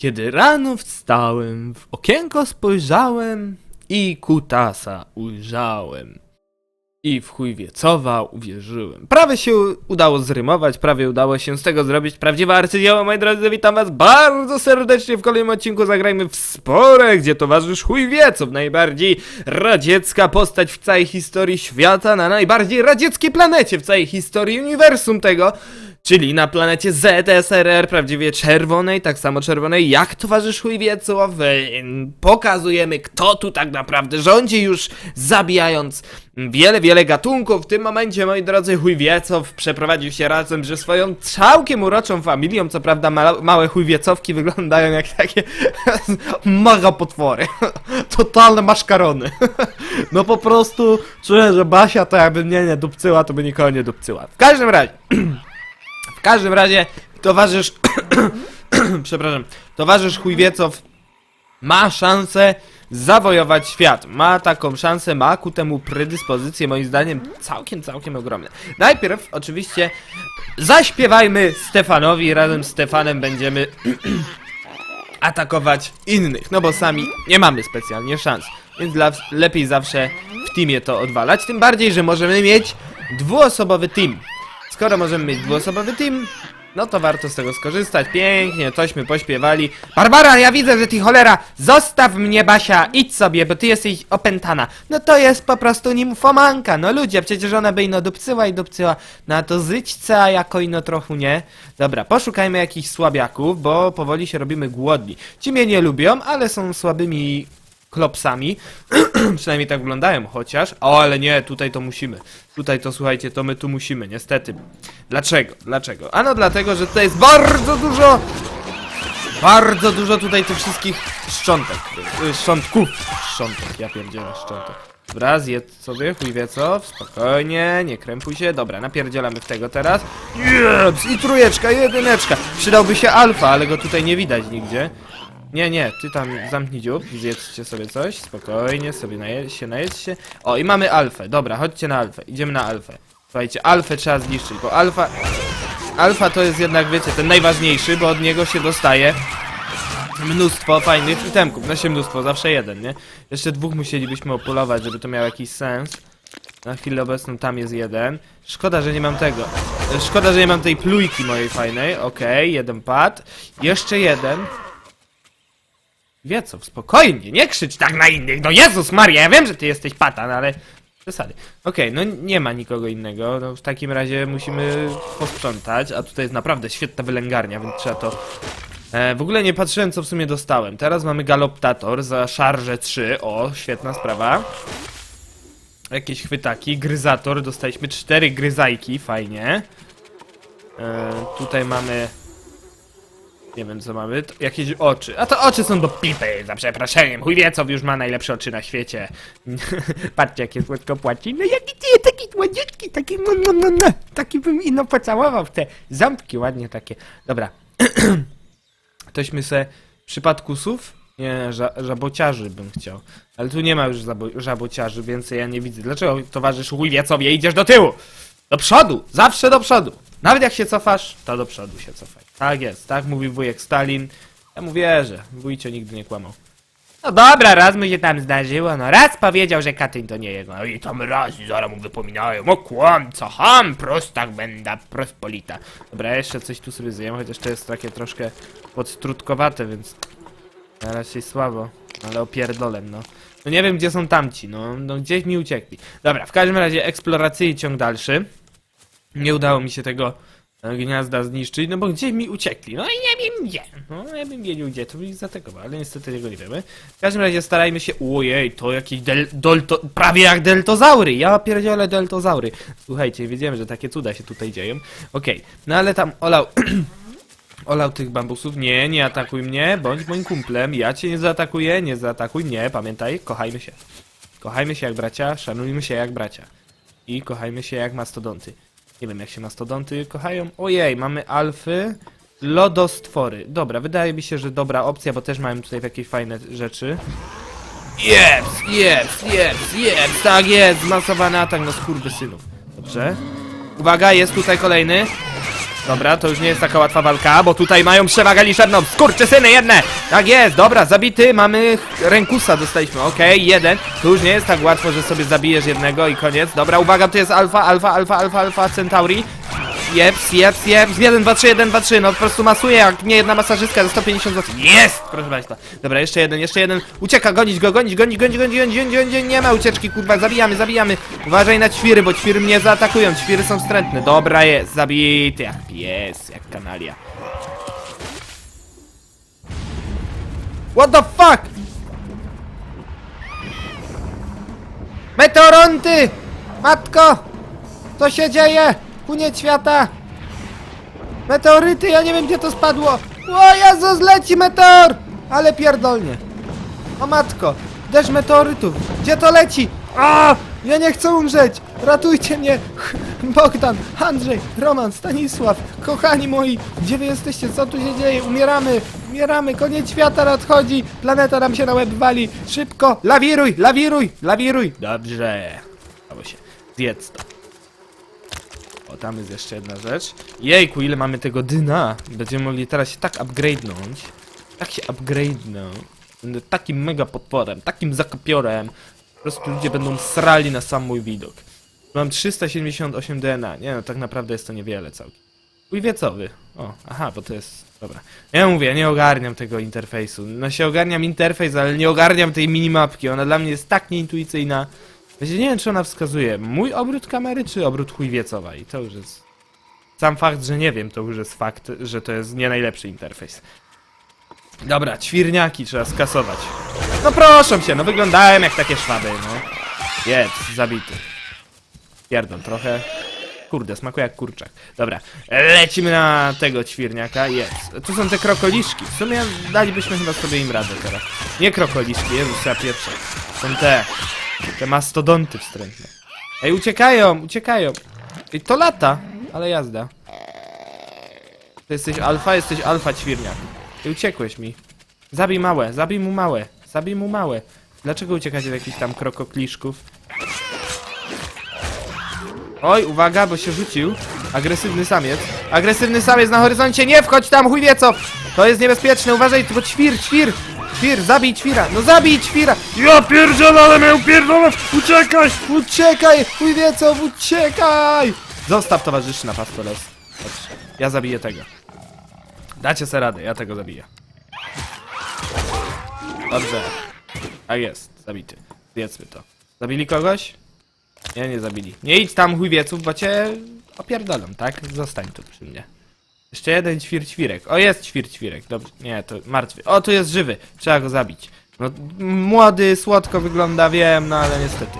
Kiedy rano wstałem, w okienko spojrzałem i kutasa ujrzałem. I w chuj wiecowa uwierzyłem. Prawie się udało zrymować, prawie udało się z tego zrobić prawdziwe arcydzieło, moi drodzy. Witam was bardzo serdecznie w kolejnym odcinku. Zagrajmy w sporę, gdzie towarzysz chuj wiecow, najbardziej radziecka postać w całej historii świata, na najbardziej radzieckiej planecie w całej historii uniwersum tego. Czyli na planecie ZSRR, prawdziwie czerwonej, tak samo czerwonej jak towarzysz Chujwiecow. Pokazujemy, kto tu tak naprawdę rządzi, już zabijając wiele, wiele gatunków. W tym momencie, moi drodzy, Chujwiecow przeprowadził się razem ze swoją całkiem uroczą familią. Co prawda, ma małe Chujwiecowki wyglądają jak takie mega potwory. Totalne maszkarony. No po prostu czuję, że Basia to jakby mnie nie dupcyła, to by nikogo nie dupcyła. W każdym razie. W każdym razie towarzysz. przepraszam. Towarzysz Chujwiecow ma szansę zawojować świat. Ma taką szansę, ma ku temu predyspozycje, moim zdaniem, całkiem, całkiem ogromne. Najpierw, oczywiście, zaśpiewajmy Stefanowi. Razem z Stefanem będziemy atakować innych, no bo sami nie mamy specjalnie szans. Więc dla, lepiej zawsze w teamie to odwalać. Tym bardziej, że możemy mieć dwuosobowy team. Skoro możemy mieć dwuosobowy team, no to warto z tego skorzystać. Pięknie, tośmy pośpiewali. Barbara, ja widzę, że ty cholera, zostaw mnie Basia, idź sobie, bo ty jesteś opętana. No to jest po prostu nimfomanka, no ludzie, przecież ona by ino dupcyła i dupcyła. Na to zyćce, a jako ino trochę nie. Dobra, poszukajmy jakichś słabiaków, bo powoli się robimy głodni. Ci mnie nie lubią, ale są słabymi klopsami. Przynajmniej tak wyglądają, chociaż. O, ale nie, tutaj to musimy. Tutaj to słuchajcie, to my tu musimy, niestety. Dlaczego? Dlaczego? Ano dlatego, że tutaj jest bardzo dużo. Bardzo dużo tutaj tych wszystkich szczątek. y, Szczątków. Szczątek, ja pierdzielę szczątek. Dobra, zjedz sobie, chuj wie co, spokojnie, nie krępuj się. Dobra, napierdzielamy w tego teraz. Jeps, i trójeczka, jedyneczka. Przydałby się alfa, ale go tutaj nie widać nigdzie. Nie, nie, ty tam zamknij dziób, zjedzcie sobie coś, spokojnie, sobie naje się, najedźcie. O, i mamy alfę, dobra, chodźcie na alfę, idziemy na alfę. Słuchajcie, alfę trzeba zniszczyć, bo alfa... Alfa to jest jednak, wiecie, ten najważniejszy, bo od niego się dostaje mnóstwo fajnych itemków, na się mnóstwo, zawsze jeden, nie? Jeszcze dwóch musielibyśmy opolować, żeby to miało jakiś sens. Na chwilę obecną tam jest jeden. Szkoda, że nie mam tego. Szkoda, że nie mam tej plujki mojej fajnej. Okej, jeden pad. Jeszcze jeden. Wie co, spokojnie, nie krzycz tak na innych. No Jezus Maria, ja wiem, że ty jesteś patan, ale... Przesady. Okej, no nie ma nikogo innego. No w takim razie musimy posprzątać, a tutaj jest naprawdę świetna wylęgarnia, więc trzeba to... E, w ogóle nie patrzyłem, co w sumie dostałem. Teraz mamy galoptator za szarże 3. O, świetna sprawa. Jakieś chwytaki, gryzator, dostaliśmy cztery gryzajki, fajnie. E, tutaj mamy... Nie wiem co mamy, to jakieś oczy. A to oczy są do pipy, za przeproszeniem. Chuj wie, co już ma najlepsze oczy na świecie. Patrzcie, jakie słodko płaci. No jaki ty, taki słodziutki, taki no, no, no, no. Taki bym ino pocałował w te ząbki ładnie takie. Dobra. Tośmy se w przypadku sów, nie, ża żabociarzy bym chciał. Ale tu nie ma już żabociarzy, więc ja nie widzę. Dlaczego towarzysz Ujwiecowie idziesz do tyłu? Do przodu! Zawsze do przodu! Nawet jak się cofasz, to do przodu się cofaj. Tak jest, tak mówił wujek Stalin. Ja mu wierzę, wujcio nigdy nie kłamał. No dobra, raz mu się tam zdarzyło, no raz powiedział, że Katyń to nie jego. No i tam raz i zaraz mu wypominają, o kłamca, ham, prostak będa, prospolita. Dobra, jeszcze coś tu sobie zjem, chociaż to jest takie troszkę podstrutkowate, więc na razie słabo, ale opierdolem, no. No nie wiem, gdzie są tamci, no, no gdzieś mi uciekli. Dobra, w każdym razie eksploracyjny ciąg dalszy. Nie udało mi się tego e, gniazda zniszczyć, no bo gdzie mi uciekli? No i nie wiem gdzie. No ja bym wiedział gdzie, to by ich ale niestety tego nie wiemy. W każdym razie starajmy się... Ojej, to jakieś del... Dolto... prawie jak deltozaury! Ja pierdzielę deltozaury. Słuchajcie, wiedziałem, że takie cuda się tutaj dzieją. Okej, no ale tam olał... Olał tych bambusów. Nie, nie atakuj mnie, bądź moim kumplem. Ja cię nie zaatakuję, nie zaatakuj mnie. Pamiętaj, kochajmy się. Kochajmy się jak bracia, szanujmy się jak bracia. I kochajmy się jak mastodonty. Nie wiem jak się mastodonty kochają. Ojej, mamy alfy. Lodostwory. Dobra, wydaje mi się, że dobra opcja, bo też mamy tutaj jakieś fajne rzeczy. Jeps, jeps, jeps, jeps, tak jest, zmasowany atak na skurwysynów. Dobrze. Uwaga, jest tutaj kolejny. Dobra, to już nie jest taka łatwa walka, bo tutaj mają przewagę liczebną. Skurczysyny jedne! Tak jest, dobra, zabity, mamy rękusa dostaliśmy, okej, jeden. To już nie jest tak łatwo, że sobie zabijesz jednego i koniec. Dobra, uwaga, to jest alfa, alfa, alfa, alfa, alfa, Centauri jeps, jeps, jeps, 1, 2, 3, 1, 2, 3, no po prostu masuje jak nie jedna masażystka za 150 zł. Jest! Proszę Państwa. Dobra, jeszcze jeden, jeszcze jeden. Ucieka, gonić go, gonić, gonić, gonić, gonić, gonić, gonić, gonić. nie ma ucieczki, kurwa, zabijamy, zabijamy. Uważaj na ćwiry, bo ćwiry mnie zaatakują, ćwiry są wstrętne. Dobra, jest, zabity, jak pies, jak kanalia. What the fuck? Meteoronty! Matko! Co się dzieje? Koniec świata! Meteoryty, ja nie wiem gdzie to spadło! O Jezus, leci meteor! Ale pierdolnie! O matko! Deszcz meteorytów! Gdzie to leci? A! Ja nie chcę umrzeć! Ratujcie mnie! Bogdan, Andrzej, Roman, Stanisław, kochani moi! Gdzie wy jesteście? Co tu się dzieje? Umieramy! Umieramy! Koniec świata nadchodzi! Planeta nam się na łeb wali! Szybko! Lawiruj! Lawiruj! Lawiruj! Dobrze! Stało się. Zjedz to. O, tam jest jeszcze jedna rzecz. Jejku, ile mamy tego dyna. Będziemy mogli teraz się tak upgrade'nąć. Tak się upgrade'nął. Będę takim mega potworem, takim zakopiorem. Po prostu ludzie będą srali na sam mój widok. Mam 378 DNA. Nie no, tak naprawdę jest to niewiele całkiem. Uj wiecowy. O, aha, bo to jest... Dobra. Ja mówię, nie ogarniam tego interfejsu. No się ogarniam interfejs, ale nie ogarniam tej minimapki. Ona dla mnie jest tak nieintuicyjna. Właśnie nie wiem, czy ona wskazuje mój obrót kamery, czy obrót chujwiecowa. I to już jest... Sam fakt, że nie wiem, to już jest fakt, że to jest nie najlepszy interfejs. Dobra, ćwirniaki trzeba skasować. No proszę cię, no wyglądałem jak takie szwaby, no. Jedz, zabity. Pierdol trochę. Kurde, smakuje jak kurczak. Dobra, lecimy na tego ćwirniaka. Jest. Tu są te krokoliszki. W sumie dalibyśmy chyba sobie im radę teraz. Nie krokoliszki, Jezus, ja pierwsze. Są te. Te mastodonty wstrętne. Ej, uciekają, uciekają. Ej, to lata, ale jazda. Ty jesteś alfa, jesteś alfa ćwirniak. I uciekłeś mi. Zabij małe, zabij mu małe, zabij mu małe. Dlaczego uciekacie do jakichś tam krokokliszków? Oj, uwaga, bo się rzucił. Agresywny samiec. Agresywny samiec na horyzoncie, nie wchodź tam, chuj wie co! To jest niebezpieczne, uważaj, bo ćwir, ćwir! Ćwir, zabij ćwira, no zabij ćwira! Ja pierdzielę, ale miał pierdolę! Uciekaj! Uciekaj, chuj wie co, uciekaj! Zostaw towarzyszy na pastolos. Chodź, ja zabiję tego. Dacie sobie radę, ja tego zabiję. Dobrze. A jest, zabity. Zjedzmy to. Zabili kogoś? Nie, nie zabili. Nie idź tam chujwieców, bo cię opierdolam, tak? Zostań tu przy mnie. Jeszcze jeden ćwirćwirek. O, jest ćwirćwirek. Dobrze. Nie, to martwy. O, tu jest żywy. Trzeba go zabić. No, młody, słodko wygląda, wiem, no ale niestety.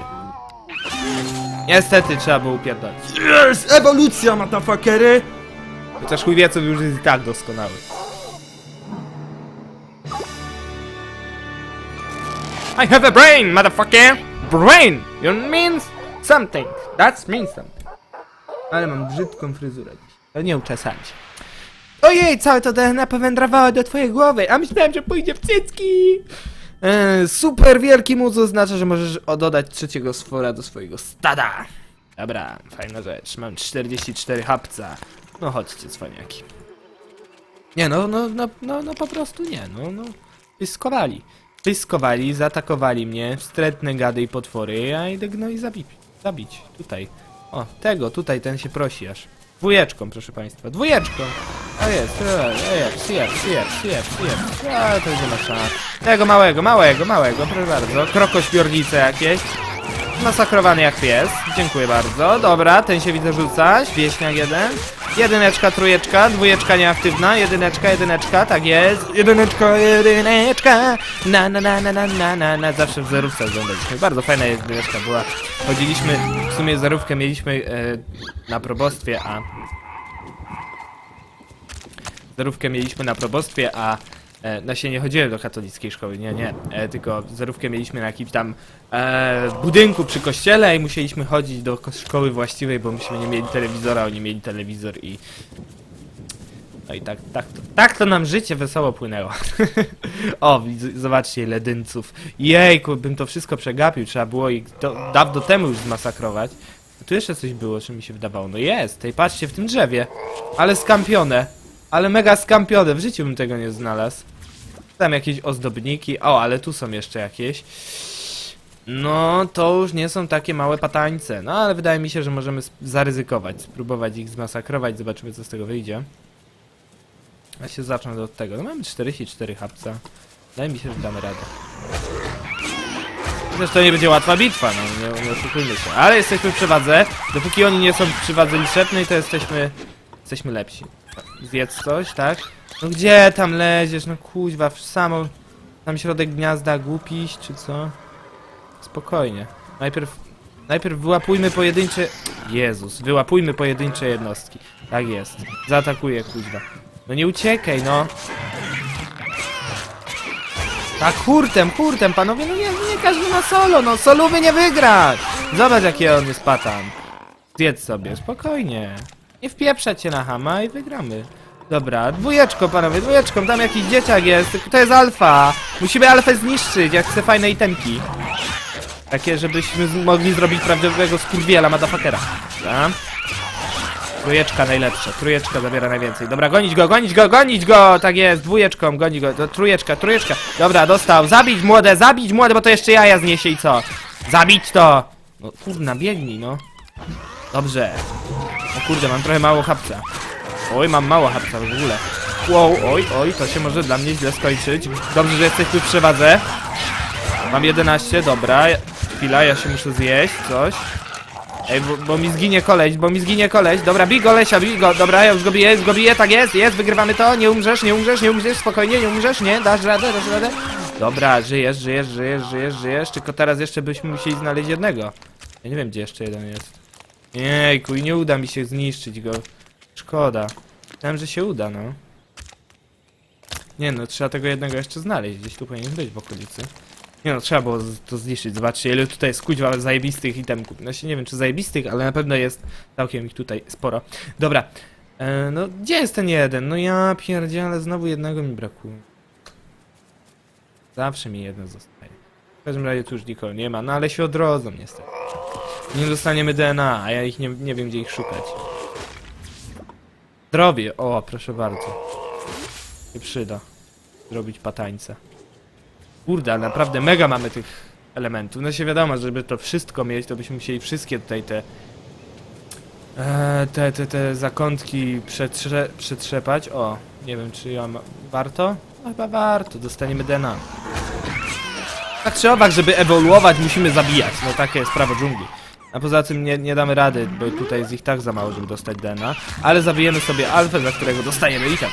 Niestety trzeba było upierdolić. Jest! Ewolucja, motherfuckery! Chociaż chujwieców już jest i tak doskonały. I have a brain, motherfucker! Brain! You means something. That means something. Ale mam brzydką fryzurę dziś. Ale nie uczesajcie. Ojej, całe to DNA powędrowało do twojej głowy, a myślałem, że pójdzie w cycki! E, super wielki mózg oznacza, że możesz dodać trzeciego sfora do swojego stada. Dobra, fajna rzecz. Mam 44 hapca. No chodźcie, cwaniaki. Nie, no, no, no, no, no po prostu nie, no, no. Pyskowali. Pyskowali, zaatakowali mnie, wstrętne gady i potwory, ja idę no i zabić. Zabić, tutaj. O, tego, tutaj, ten się prosi aż. Dwójeczką, proszę państwa, dwójeczką. A jest, jest, jest, jest, jest, jest. A, to ma szans. Tego małego, małego, małego, proszę bardzo. Krokośpiornice jakieś. Masakrowany jak pies. Dziękuję bardzo. Dobra, ten się widzę rzucać. Wieśniak jeden. Jedyneczka, trójeczka, dwójeczka nieaktywna. Jedyneczka, jedyneczka, tak jest. Jedyneczka, jedyneczka. Na, na, na, na, na, na, na, na. Zawsze w zerówce oglądaliśmy. Bardzo fajna jedyneczka była. Chodziliśmy, w sumie zerówkę mieliśmy e, na probostwie, a... Zerówkę mieliśmy na probostwie, a e, no się nie chodziłem do katolickiej szkoły, nie, nie, e, tylko zerówkę mieliśmy na jakimś tam e, budynku przy kościele i musieliśmy chodzić do ko- szkoły właściwej, bo myśmy nie mieli telewizora, oni mieli telewizor i no i tak, tak, to, tak to nam życie wesoło płynęło. o, widz- zobaczcie ile dynców. Jejku, bym to wszystko przegapił, trzeba było ich do, dawno temu już zmasakrować. tu jeszcze coś było, czy mi się wydawało? No jest, tej patrzcie w tym drzewie. Ale skampione. Ale mega skampione, w życiu bym tego nie znalazł. Tam jakieś ozdobniki. O, ale tu są jeszcze jakieś. No, to już nie są takie małe patańce. No, ale wydaje mi się, że możemy zaryzykować, spróbować ich zmasakrować, zobaczymy co z tego wyjdzie. Ja się zacznę od tego. No mamy 44 hapca. Wydaje mi się, że damy radę. Chociaż to nie będzie łatwa bitwa, no nie, nie oszukujmy się. Ale jesteśmy w przewadze. Dopóki oni nie są w przewadze liczebnej, to jesteśmy... Jesteśmy lepsi. Zjedz coś, tak? No gdzie tam leziesz? No kuźwa, w samo... Tam środek gniazda głupiś, czy co? Spokojnie. Najpierw... Najpierw wyłapujmy pojedyncze... Jezus, wyłapujmy pojedyncze jednostki. Tak jest. Zaatakuję, kuźwa. No nie uciekaj, no. Tak, hurtem, hurtem, panowie, no nie, nie każdy na solo, no solowy nie wygrać! Zobacz jaki on jest patan. Zjedz sobie, spokojnie. Nie wpieprzać się na hama i wygramy. Dobra, dwójeczko panowie, dwójeczką, tam jakiś dzieciak jest, to jest alfa. Musimy alfę zniszczyć, jak chcę fajne itemki. Takie, żebyśmy mogli zrobić prawdziwego skurwiela, motherfuckera. Dobra. Trójeczka najlepsza, trójeczka zabiera najwięcej. Dobra, gonić go, gonić go, gonić go! Tak jest, dwójeczką, goni go. To trójeczka, trójeczka. Dobra, dostał. Zabić młode, zabić młode, bo to jeszcze jaja zniesie i co? Zabić to! No kurna, biegnij, no. Dobrze. Kurde, mam trochę mało hapca. Oj, mam mało hapca w ogóle. Wow, oj, oj, to się może dla mnie źle skończyć. Dobrze, że jesteśmy w przewadze. Mam 11, dobra. Chwila, ja się muszę zjeść, coś. Ej, bo, bo mi zginie koleś, bo mi zginie koleś. Dobra, bij go, Lesia. Dobra, ja już go biję, już go biję, tak jest, jest, wygrywamy to. Nie umrzesz, nie umrzesz, nie umrzesz, spokojnie, nie umrzesz, nie? Dasz radę, dasz radę. Dobra, żyjesz, żyjesz, żyjesz, żyjesz, żyjesz. Tylko teraz jeszcze byśmy musieli znaleźć jednego. Ja nie wiem, gdzie jeszcze jeden jest. Jejku, nie uda mi się zniszczyć go. Szkoda. Myślałem, że się uda, no. Nie no, trzeba tego jednego jeszcze znaleźć. Gdzieś tu powinien być w okolicy. Nie no, trzeba było to zniszczyć. Zobaczcie, ile tutaj jest kuźwa zajebistych itemków. No się nie wiem, czy zajebistych, ale na pewno jest całkiem ich tutaj sporo. Dobra. E, no, gdzie jest ten jeden? No ja pierdzielę, znowu jednego mi brakuje. Zawsze mi jeden zostaje. W każdym razie tu już nikogo nie ma, no ale się odrodzą niestety. Nie dostaniemy DNA, a ja ich nie, nie wiem, gdzie ich szukać. Zdrowie, o, proszę bardzo. Nie przyda zrobić patańce. Kurde, ale naprawdę mega mamy tych elementów. No się wiadomo, żeby to wszystko mieć, to byśmy musieli wszystkie tutaj te e, te, te, te zakątki przetrze, przetrzepać. O, nie wiem czy ja ma... warto? Chyba warto, dostaniemy DNA. Tak czy owak, żeby ewoluować musimy zabijać, no takie jest prawo dżungli. A poza tym nie, nie damy rady, bo tutaj jest ich tak za mało, żeby dostać DNA. Ale zabijemy sobie alfę, za którego dostajemy item.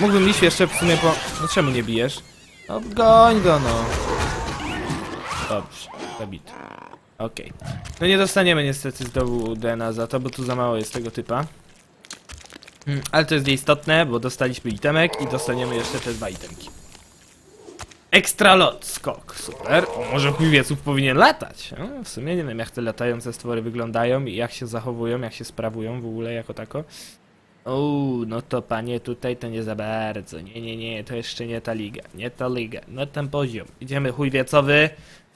Mógłbym iść jeszcze w sumie po... No czemu nie bijesz? No goń go no. Dobrze, zabity. Okej. No nie dostaniemy niestety z dołu DNA za to, bo tu za mało jest tego typa. Mm, Ale to jest nieistotne, bo dostaliśmy itemek i dostaniemy jeszcze te dwa itemki. Ekstra lot, skok, super. O, może chujwieców powinien latać. No, w sumie nie wiem jak te latające stwory wyglądają i jak się zachowują, jak się sprawują w ogóle jako tako. Uuu, no to panie tutaj to nie za bardzo. Nie, nie, nie, to jeszcze nie ta liga. Nie ta liga, no ten poziom. Idziemy chuj wiecowy.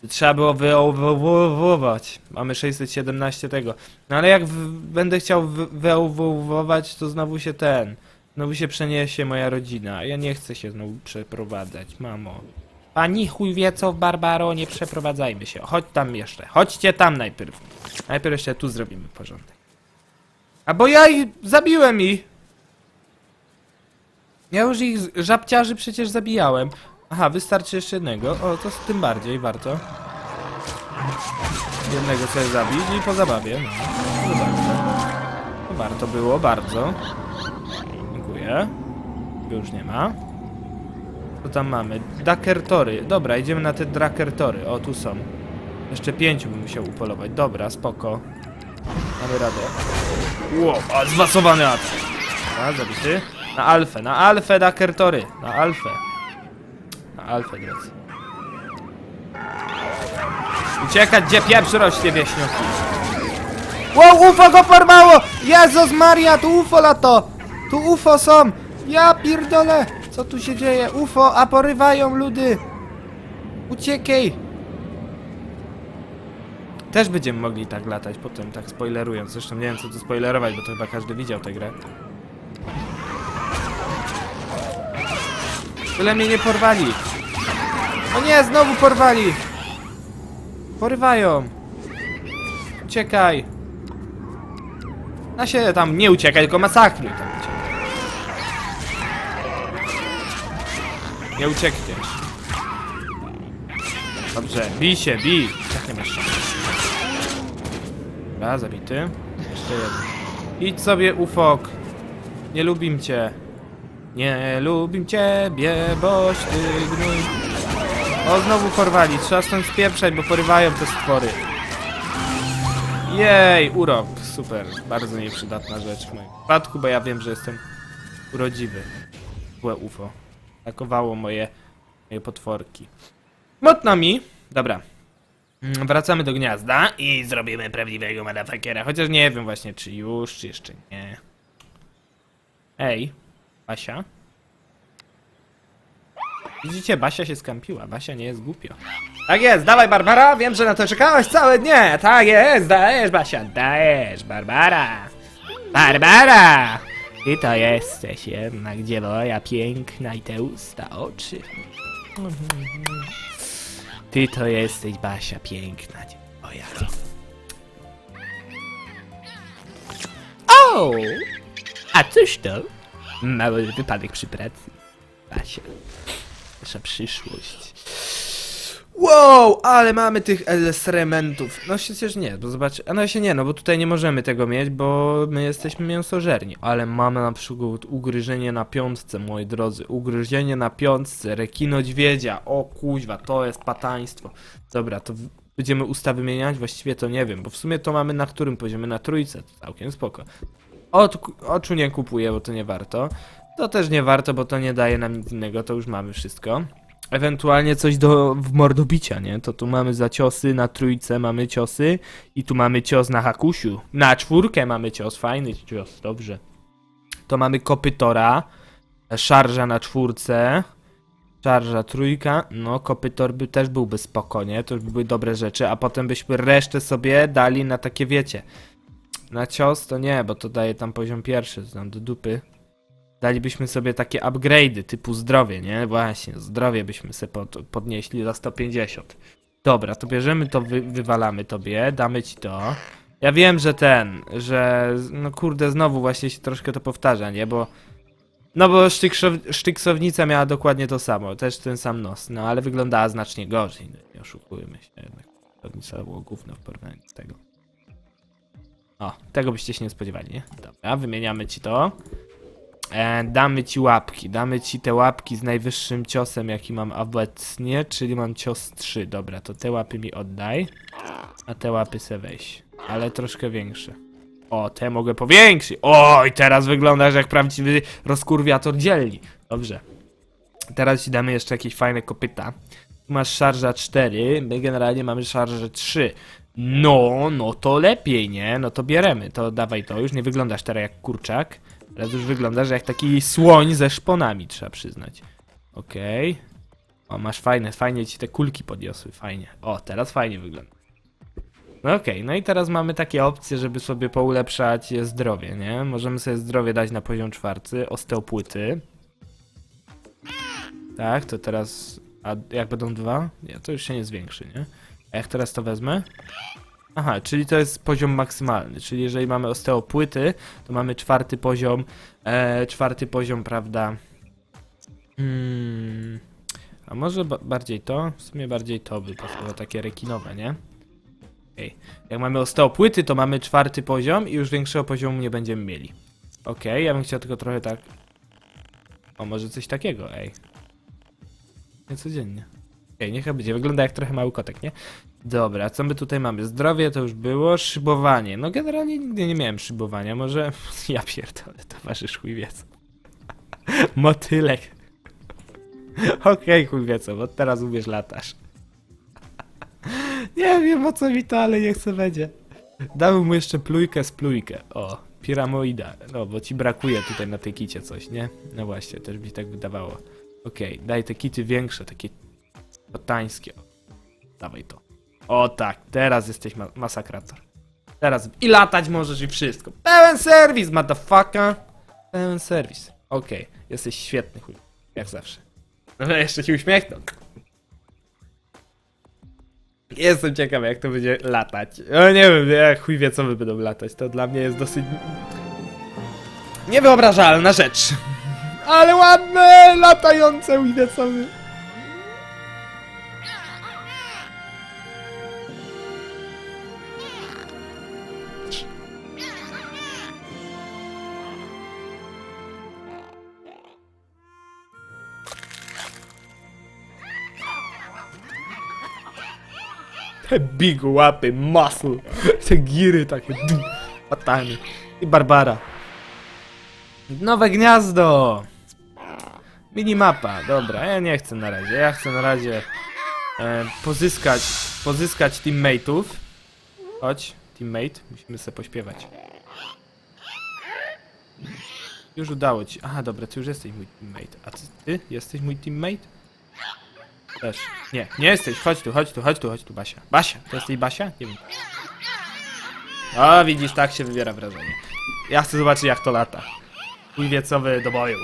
Trzeba było wyołwować. Mamy 617 tego. No ale jak będę chciał wy- wyołwować, to znowu się ten. Znowu się przeniesie moja rodzina. Ja nie chcę się znowu przeprowadzać, mamo. Pani chuj wie co, Barbaro, nie przeprowadzajmy się. Chodź tam jeszcze. Chodźcie tam najpierw. Najpierw jeszcze tu zrobimy porządek. A bo ja ich zabiłem ich. Ja już ich żabciarzy przecież zabijałem. Aha, wystarczy jeszcze jednego. O, to tym bardziej warto. Jednego sobie zabić i po zabawie. No, to warto. To warto było, bardzo. Dziękuję. Go już nie ma. Co tam mamy? Dakertory. Dobra, idziemy na te drakertory. O, tu są. Jeszcze pięciu bym musiał upolować. Dobra, spoko. Mamy radę. Wow, a zmasowany atak. Dobra, zabity. Na alfę, na alfę Dakertory. Na alfę. Na alfę, drodzy. Uciekać, gdzie pieprz rośnie wieśnioki. Wow, UFO go porwało! Jezus Maria, tu UFO lato! Tu UFO są! Ja pierdolę! Co tu się dzieje? UFO, a porywają ludy! Uciekaj! też będziemy mogli tak latać potem, tak spoilerując. Zresztą nie wiem co tu spoilerować, bo to chyba każdy widział tę grę. Tyle mnie nie porwali. O nie, znowu porwali! Porywają! Uciekaj! Na się tam nie uciekaj, tylko masakruj tam uciekaj. Nie uciekniesz. Dobrze, bij się, bij! Tak nie masz szans. Dobra, zabity. Jeszcze jeden. Idź sobie, ufok. Nie lubim cię. Nie lubim ciebie, boś ty gnój. O, znowu porwali. Trzeba stąd spieprzać, bo porywają te stwory. Jej, urok. Super. Bardzo nieprzydatna rzecz w moim przypadku, bo ja wiem, że jestem urodziwy. Złe UFO. Atakowało moje, moje potworki. Motno mi. Dobra. Mm, Wracamy do gniazda i zrobimy prawdziwego motherfuckera. Chociaż nie wiem właśnie, czy już, czy jeszcze nie. Ej, Basia? Widzicie, Basia się skampiła. Basia nie jest głupio. Tak jest, dawaj Barbara, wiem, że na to czekałaś całe dnie. Tak jest, dajesz Basia, dajesz, Barbara. Barbara! Ty to jesteś jednak dziewoja piękna i te usta, oczy. Ty to jesteś Basia piękna dziewoja. O! A cóż to? Mały wypadek przy pracy. Basia. Nasza przyszłość. Wow, ale mamy tych elementów. No przecież nie, bo zobacz, a no się nie, no bo tutaj nie możemy tego mieć, bo my jesteśmy mięsożerni. Ale mamy na przykład ugryzienie na piątce, moi drodzy. Ugryzienie na piątce, rekino dźwiedzia. O kuźwa, to jest pataństwo. Dobra, to będziemy ustawy wymieniać? Właściwie to nie wiem, bo w sumie to mamy na którym poziomie? Na trójce, to całkiem spoko. Od, oczu nie kupuję, bo to nie warto. To też nie warto, bo to nie daje nam nic innego, to już mamy wszystko. Ewentualnie coś do w mordobicia, nie? To tu mamy za ciosy, na trójce mamy ciosy i tu mamy cios na hakusiu. Na czwórkę mamy cios, fajny cios, dobrze. To mamy kopytora, szarża na czwórce, szarża trójka, no kopytor by też byłby spokojnie, to już by były dobre rzeczy, a potem byśmy resztę sobie dali na takie, wiecie, na cios to nie, bo to daje tam poziom pierwszy, to tam do dupy. Dalibyśmy sobie takie upgrade'y typu zdrowie, nie? Właśnie, zdrowie byśmy sobie pod, podnieśli za 150. Dobra, to bierzemy to, wy, wywalamy tobie, damy ci to. Ja wiem, że ten, że no kurde, znowu właśnie się troszkę to powtarza, nie? Bo no bo sztyksownica miała dokładnie to samo, też ten sam nos, no ale wyglądała znacznie gorzej, no, nie oszukujmy się jednak. Sztyksownica było gówno w porównaniu z tego. O, tego byście się nie spodziewali, nie? Dobra, wymieniamy ci to. E, damy ci łapki, damy ci te łapki z najwyższym ciosem, jaki mam obecnie, czyli mam cios 3. Dobra, to te łapy mi oddaj, a te łapy se weź, ale troszkę większe. O, te mogę powiększyć. Oj, teraz wyglądasz jak prawdziwy rozkurwiator dzielni. Dobrze. Teraz ci damy jeszcze jakieś fajne kopyta. Tu masz szarża 4, my generalnie mamy szarżę 3. No, no to lepiej, nie? No to bieremy, to dawaj to. Już nie wyglądasz teraz jak kurczak. Teraz już wyglądasz jak taki słoń ze szponami, trzeba przyznać. Okej. O, masz fajne, fajnie ci te kulki podniosły, fajnie. O, teraz fajnie wygląda. No okej, no i teraz mamy takie opcje, żeby sobie poulepszać zdrowie, nie? Możemy sobie zdrowie dać na poziom czwarty, osteopłyty. Tak, to teraz... A jak będą dwa? Nie, to już się nie zwiększy, nie? A jak teraz to wezmę? Aha, czyli to jest poziom maksymalny, czyli jeżeli mamy osteopłyty, to mamy czwarty poziom, e, czwarty poziom, prawda? Hmm, a może ba bardziej to? W sumie bardziej to by pasowało, takie rekinowe, nie? Okej. Jak mamy osteopłyty, to mamy czwarty poziom i już większego poziomu nie będziemy mieli. Okej, ja bym chciał tylko trochę tak... O, może coś takiego, ej. Niecodziennie. Okej, niech będzie. Wygląda jak trochę mały kotek, nie? Dobra, co my tutaj mamy? Zdrowie to już było, szybowanie. No generalnie nigdy nie miałem szybowania, może... Ja pierdolę, towarzysz chujwiec. Motylek. Okej, chujwieco, bo teraz uwierz latasz. nie wiem o co mi to, ale niech se będzie. Dałem mu jeszcze plujkę z plujkę. O, piramoida. No, bo ci brakuje tutaj na tej kicie coś, nie? No właśnie, też mi tak wydawało. Okej, daj te kity większe, takie potańskie. Dawaj to. O tak, teraz jesteś ma masakrator. Teraz i latać możesz i wszystko. Pełen serwis, motherfucker. Pełen serwis. Okej, jesteś świetny chuj. Jak zawsze. No jeszcze ci uśmiechnął. Jestem ciekaw jak to będzie latać. O nie wiem, jak chuj wie co wy będą latać. To dla mnie jest dosyć... Niewyobrażalna rzecz. Ale ładne, latające Widecowy. Big łapy, muscle, te giry takie, dum, patany. I Barbara. Nowe gniazdo! Minimapa, dobra, ja nie chcę na razie, ja chcę na razie e, pozyskać, pozyskać teammateów. Chodź, teammate, musimy sobie pośpiewać. Już udało ci, aha dobra, ty już jesteś mój teammate, a ty, ty jesteś mój teammate? Też. Nie, nie jesteś. Chodź tu, chodź tu, chodź tu, chodź tu, Basia. Basia, to jesteś Basia? Nie wiem. O, widzisz, tak się wybiera wrażenie. Ja chcę zobaczyć, jak to lata. Mój wiecowy do boju.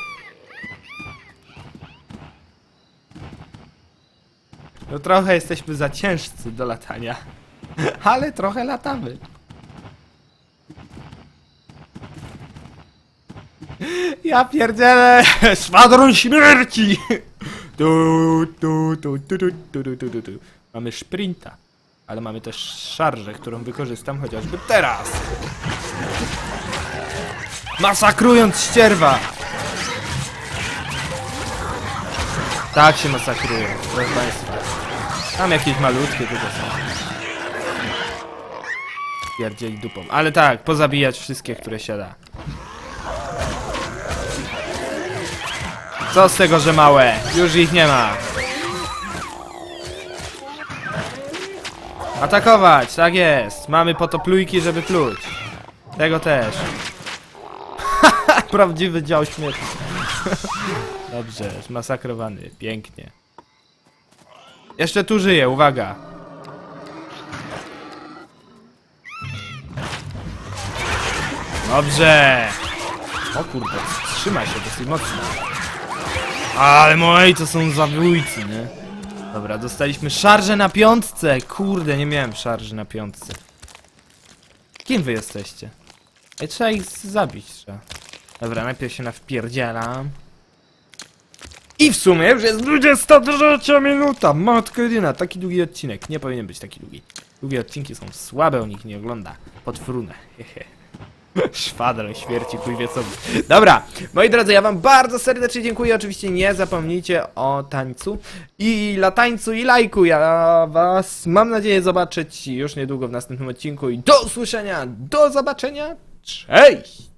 No trochę jesteśmy za ciężcy do latania. Ale trochę latamy. Ja pierdzielę! Szwadron śmierci! Tu, tu, tu, tu, tu, tu, tu, tu, tu, tu. Mamy sprinta, ale mamy też szarżę, którą wykorzystam chociażby teraz. Masakrując ścierwa! Tak się masakrują, proszę państwa. Tam jakieś malutkie tylko są. Pierdzieli dupą. Ale tak, pozabijać wszystkie, które się da. Co z tego, że małe? Już ich nie ma. Atakować, tak jest. Mamy po to plujki, żeby pluć. Tego też. Prawdziwy dział śmierci. Dobrze, zmasakrowany. Pięknie. Jeszcze tu żyje, uwaga. Dobrze. O kurde, trzymaj się dosyć mocno. Ale moi to są zabójcy, nie? Dobra, dostaliśmy szarżę na piątce. Kurde, nie miałem szarży na piątce. Kim wy jesteście? Ej, trzeba ich zabić, trzeba. Dobra, najpierw się nawpierdzielam. I w sumie już jest 23 minuta. Matko jedyna, taki długi odcinek. Nie powinien być taki długi. Długie odcinki są słabe, o nich nie ogląda. Podfrunę. Hehe. Szwadron śmierci kujwiecowy. Dobra, moi drodzy, ja wam bardzo serdecznie dziękuję. Oczywiście nie zapomnijcie o tańcu i latańcu i lajku. Ja was mam nadzieję zobaczyć już niedługo w następnym odcinku i do usłyszenia, do zobaczenia. Cześć!